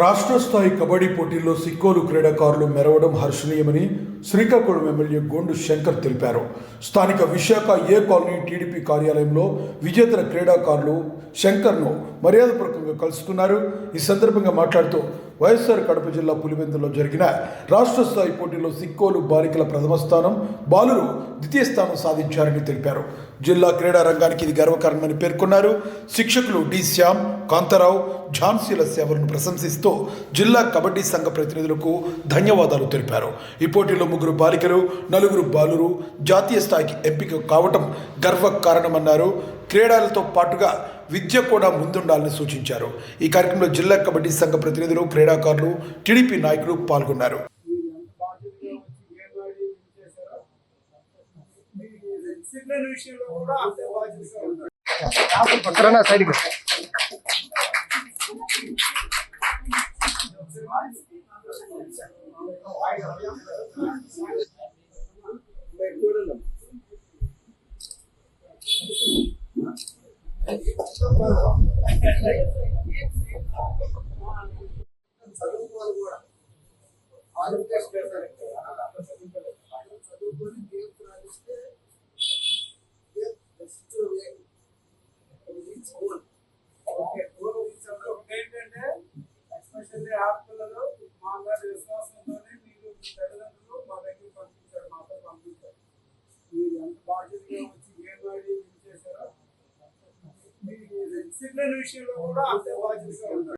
రాష్ట్ర స్థాయి కబడ్డీ పోటీల్లో సిక్కోలు క్రీడాకారులు మెరవడం హర్షణీయమని శ్రీకాకుళం ఎమ్మెల్యే గోండు శంకర్ తెలిపారు. స్థానిక విశాఖ ఏ కాలనీ టీడీపీ కార్యాలయంలో విజేతల క్రీడాకారులు శంకర్ను మర్యాదపూర్వకంగా కలుసుకున్నారు. ఈ సందర్భంగా మాట్లాడుతూ వైఎస్ఆర్ కడప జిల్లా పులివెందులో జరిగిన రాష్ట్ర స్థాయి పోటీలో సిక్కోలు బాలికల ప్రథమ స్థానం బాలురు ద్వితీయ స్థానం సాధించారని తెలిపారు. జిల్లా క్రీడా రంగానికి ఇది గర్వకారణమని పేర్కొన్నారు. శిక్షకులు డి శ్యామ్ కాంతారావు ఝాన్సీల సేవలను ప్రశంసిస్తూ జిల్లా కబడ్డీ సంఘ ప్రతినిధులకు ధన్యవాదాలు తెలిపారు. ఈ పోటీలో ముగ్గురు బాలికలు నలుగురు బాలురు జాతీయ స్థాయికి ఎంపిక కావటం గర్వకారణమన్నారు. క్రీడలతో పాటుగా విద్య కూడా ముందుండాలని సూచించారు. ఈ కార్యక్రమంలో జిల్లా కబడ్డీ సంఘ ప్రతినిధులు క్రీడాకారులు టీడీపీ నాయకులు పాల్గొన్నారు. సైడ్కి చదువుకోవాలి కూడా ఆంధ్రప్రదేశ్ చేస్తారు చదువుకొని గేమ్స్ రాణిస్తే నెక్స్ట్ స్కూల్ ఓకే స్కూల్ ఏంటంటే ఎస్పెషల్లీ ఆడపిల్లలు మా గారి విశ్వాసంతోనే మీరు మీ తల్లిదండ్రులు మా దగ్గర పంపించారు మాతో పంపించారు మీరు ఎంత బాధ్యతగా సిగ్నల్ విషయంలో కూడా అంతే బాధ్యతగా ఉంటారు